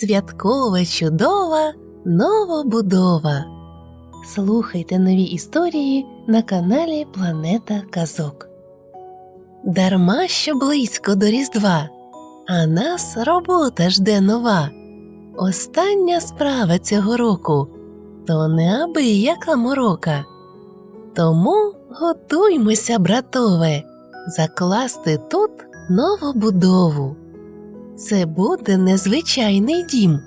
святкова, чудова новобудова. Слухайте нові історії на каналі Планета Казок. Дарма що близько до Різдва, а нас робота жде нова. Остання справа цього року то неабияка морока. Тому готуймося, братове, закласти тут новобудову. Це буде незвичайний дім,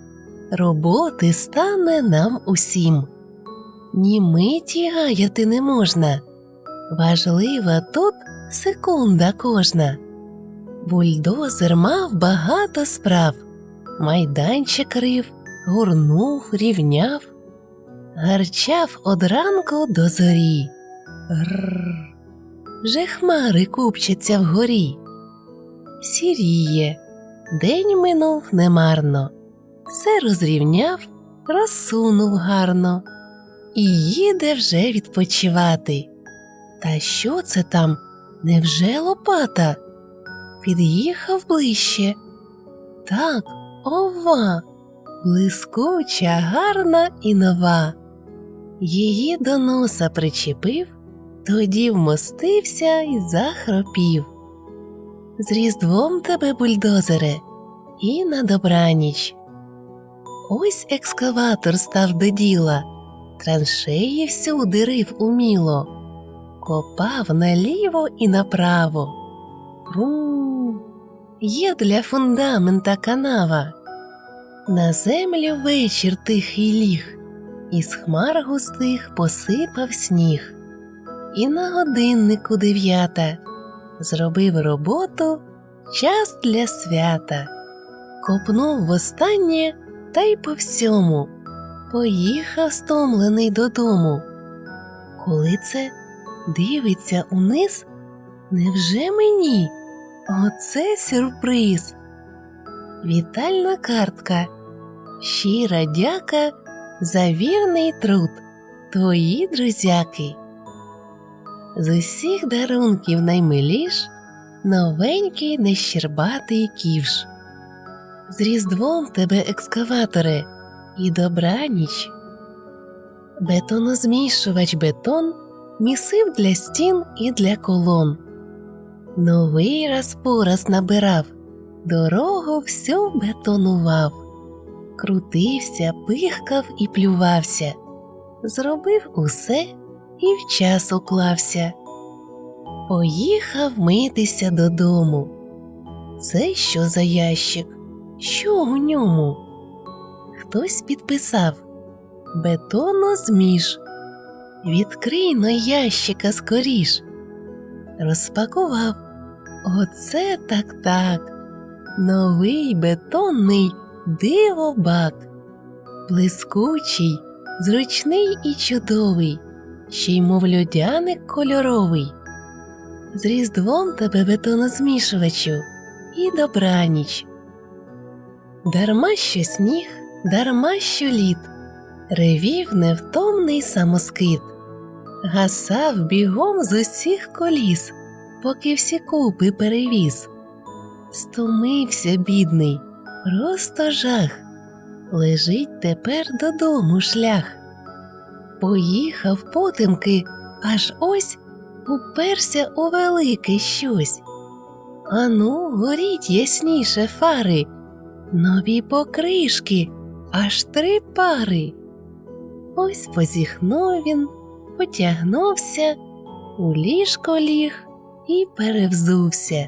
роботи стане нам усім. Ні миті гаяти не можна, важлива тут секунда кожна. Бульдозер мав багато справ, майданчик рив, гурнув, рівняв, гарчав од ранку до зорі. Грррр. Вже хмари купчаться вгорі. Сіріє, день минув немарно, все розрівняв, розсунув гарно і їде вже відпочивати. Та що це там? Невже лопата? Під'їхав ближче. Так, ова, блискуча, гарна і нова. Її до носа причепив, тоді вмостився і захропів. З різдвом тебе, бульдозере, і на добраніч. Ось екскаватор став до діла, траншеї всюди рив уміло, копав наліво і направо. Рум, є для фундамента канава. На землю вечір тихий ліг, із хмар густих посипав сніг. І на годиннику дев'ята зробив роботу час для свята, копнув востаннє та й по всьому, поїхав стомлений додому. Коли це дивиться униз, невже мені? Оце сюрприз. Вітальна картка, щира дяка за вірний труд, твої друзяки. З усіх дарунків наймиліш новенький нещербатий ківш. З різдвом тебе, екскаваторе, і добраніч. Бетонозмішувач бетон місив для стін і для колон. Новий раз по раз набирав, дорогу всю бетонував, крутився, пихкав і плювався, зробив усе і в час уклався. Поїхав митися додому. Це що за ящик? Що у ньому? Хтось підписав Бетонозміш. Відкрий но ящика скоріш. Розпакував. Оце так так. Новий бетонний дивобак. Блискучий, зручний і чудовий, ще й мов льодяник кольоровий. З різдвом тебе бетонозмішувачу і добраніч. Дарма що сніг, дарма що лід, ревів невтомний самоскид, гасав бігом з усіх коліс, поки всі купи перевіз. Стомився, бідний, просто жах, лежить тепер додому шлях. Поїхав потемки, аж ось уперся у велике щось. Ану, горіть ясніше фари, нові покришки, аж три пари. Ось позіхнув він, потягнувся, у ліжко ліг і перевзувся.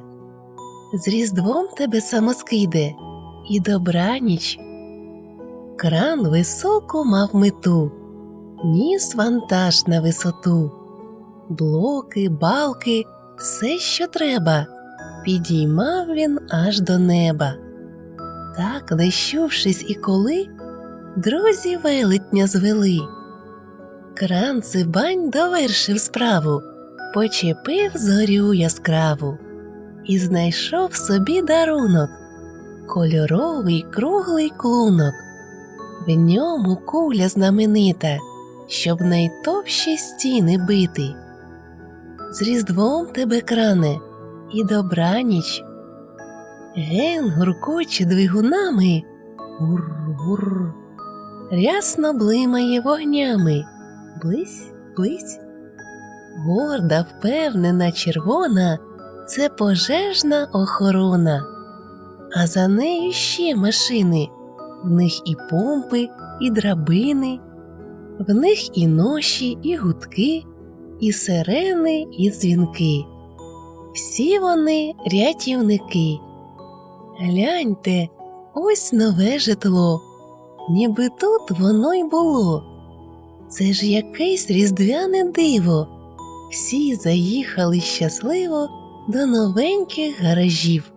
З різдвом тебе самоскиде і добраніч. Кран високо мав мету, ніс вантаж на висоту, блоки, балки, все, що треба, підіймав він аж до неба. Так, нещувшись і коли, друзі велетня звели. Кран цибань довершив справу, почепив зорю яскраву і знайшов собі дарунок кольоровий круглий клунок. В ньому куля знаменита, щоб найтовщі стіни бити. З різдвом тебе кране і добраніч. Ген гуркоче двигунами, Гур-гур. Рясно блимає вогнями. Близь, близь. Горда, впевнена, червона це пожежна охорона. А за нею ще машини. В них і помпи, і драбини, в них і ноші, і гудки, і сирени, і дзвінки. Всі вони рятівники. Гляньте, ось нове житло, ніби тут воно й було. Це ж якесь різдвяне диво. Всі заїхали щасливо до новеньких гаражів.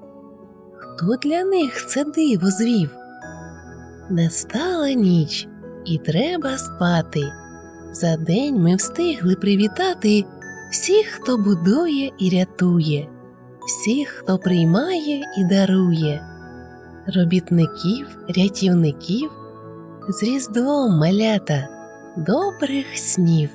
Хто для них це диво звів? Настала ніч, і треба спати. За день ми встигли привітати всіх, хто будує і рятує, всіх, хто приймає і дарує, робітників, рятівників, з різдвом малята, добрих снів.